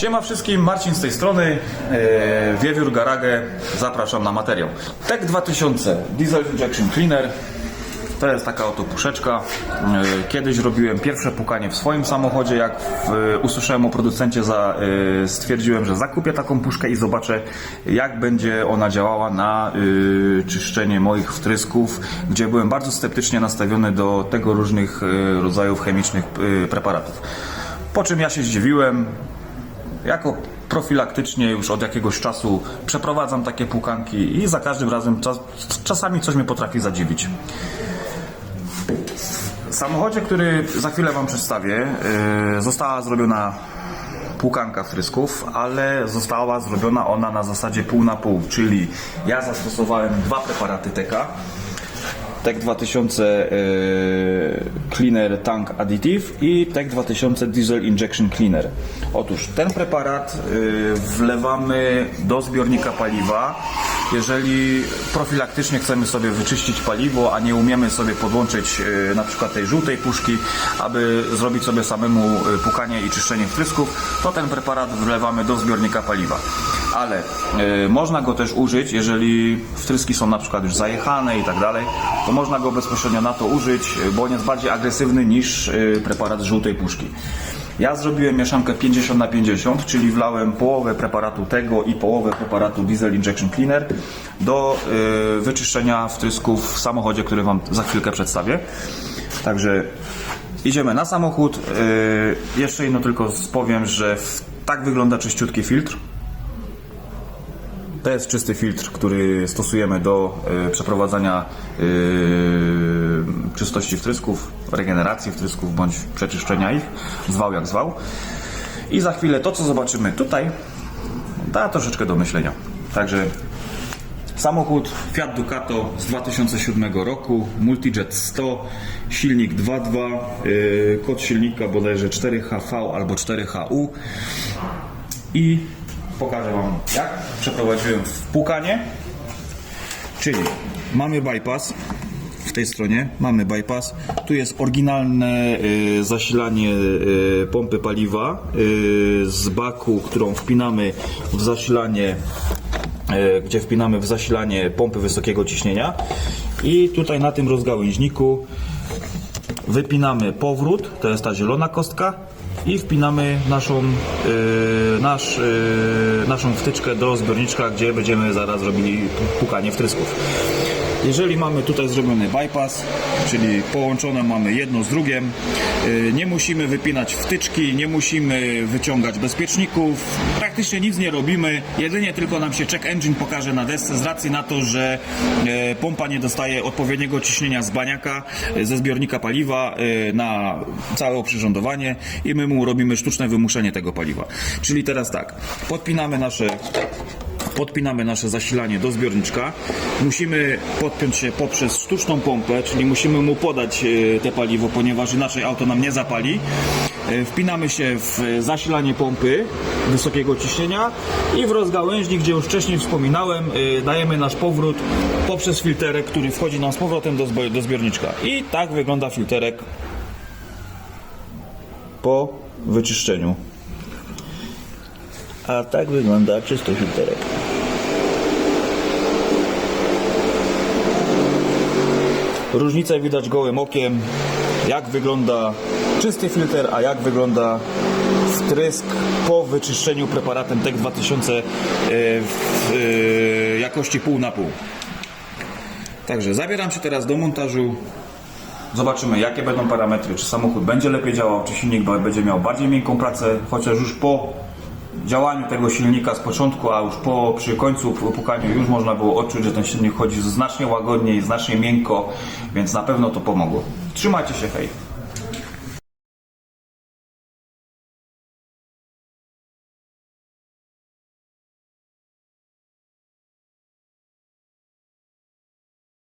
Siema wszystkim, Marcin z tej strony, e, Wiewiór Garage, zapraszam na materiał. TEC 2000 Diesel Injection Cleaner, to jest taka oto puszeczka. E, Kiedyś robiłem pierwsze pukanie w swoim samochodzie, jak w, usłyszałem o producencie, za, e, stwierdziłem, że zakupię taką puszkę i zobaczę jak będzie ona działała na e, czyszczenie moich wtrysków, gdzie byłem bardzo sceptycznie nastawiony do tego różnych e, rodzajów chemicznych e, preparatów. Po czym ja się zdziwiłem, jako profilaktycznie już od jakiegoś czasu przeprowadzam takie pukanki i za każdym razem czas, czasami coś mnie potrafi zadziwić. W samochodzie, który za chwilę Wam przedstawię, yy, została zrobiona płukanka wtrysków, ale została zrobiona ona na zasadzie pół na pół, czyli ja zastosowałem dwa preparaty TEKA. TEK 2000 yy, Cleaner Tank Additive i TEK 2000 Diesel Injection Cleaner. Otóż ten preparat yy, wlewamy do zbiornika paliwa, jeżeli profilaktycznie chcemy sobie wyczyścić paliwo, a nie umiemy sobie podłączyć yy, na przykład tej żółtej puszki, aby zrobić sobie samemu pukanie i czyszczenie wtrysków, to ten preparat wlewamy do zbiornika paliwa. Ale yy, można go też użyć, jeżeli wtryski są na przykład już zajechane i tak dalej, to można go bezpośrednio na to użyć, yy, bo on jest bardziej agresywny niż yy, preparat z żółtej puszki. Ja zrobiłem mieszankę 50 na 50, czyli wlałem połowę preparatu tego i połowę preparatu Diesel Injection Cleaner do yy, wyczyszczenia wtrysków w samochodzie, który Wam za chwilkę przedstawię. Także idziemy na samochód. Yy, jeszcze jedno tylko powiem, że tak wygląda czyściutki filtr. To jest czysty filtr, który stosujemy do y, przeprowadzania y, czystości wtrysków, regeneracji wtrysków bądź przeczyszczenia ich, zwał jak zwał. I za chwilę to, co zobaczymy tutaj, da troszeczkę do myślenia. Także samochód Fiat Ducato z 2007 roku, Multijet 100, silnik 2.2, y, kod silnika bodajże 4HV albo 4HU i pokażę Wam jak przeprowadziłem wpłukanie. Czyli mamy bypass w tej stronie mamy bypass. Tu jest oryginalne y, zasilanie y, pompy paliwa y, z baku, którą wpinamy w zasilanie y, gdzie wpinamy w zasilanie pompy wysokiego ciśnienia. I tutaj na tym rozgałęźniku wypinamy powrót, to jest ta zielona kostka i wpinamy naszą, yy, nasz, yy, naszą wtyczkę do zbiorniczka, gdzie będziemy zaraz robili pukanie wtrysków. Jeżeli mamy tutaj zrobiony bypass, czyli połączone mamy jedno z drugim, yy, nie musimy wypinać wtyczki, nie musimy wyciągać bezpieczników, praktycznie nic nie robimy, jedynie tylko nam się check engine pokaże na desce z racji na to, że e, pompa nie dostaje odpowiedniego ciśnienia z baniaka, e, ze zbiornika paliwa na całe oprzyrządowanie i my mu robimy sztuczne wymuszenie tego paliwa. Czyli teraz tak, podpinamy nasze podpinamy nasze zasilanie do zbiorniczka. Musimy podpiąć się poprzez sztuczną pompę, czyli musimy mu podać e, te paliwo, ponieważ inaczej auto nam nie zapali. E, Wpinamy się w zasilanie pompy wysokiego ciśnienia i w rozgałęźnik, gdzie już wcześniej wspominałem, e, dajemy nasz powrót poprzez filterek, który wchodzi nam z powrotem do, zbiorniczka. I tak wygląda filterek po wyczyszczeniu. A tak wygląda czysty filterek. Różnicę widać gołym okiem, jak wygląda czysty filtr, a jak wygląda wtrysk po wyczyszczeniu preparatem TEK 2000 e, w e, jakości pół na pół. Także zabieram się teraz do montażu. Zobaczymy, jakie będą parametry, czy samochód będzie lepiej działał, czy silnik będzie miał bardziej miękką pracę, chociaż już po działaniu tego silnika z początku, a już po przy końcu pukaniu już można było odczuć, że ten silnik chodzi znacznie łagodniej, znacznie miękko, więc na pewno to pomogło. Trzymajcie się, hej!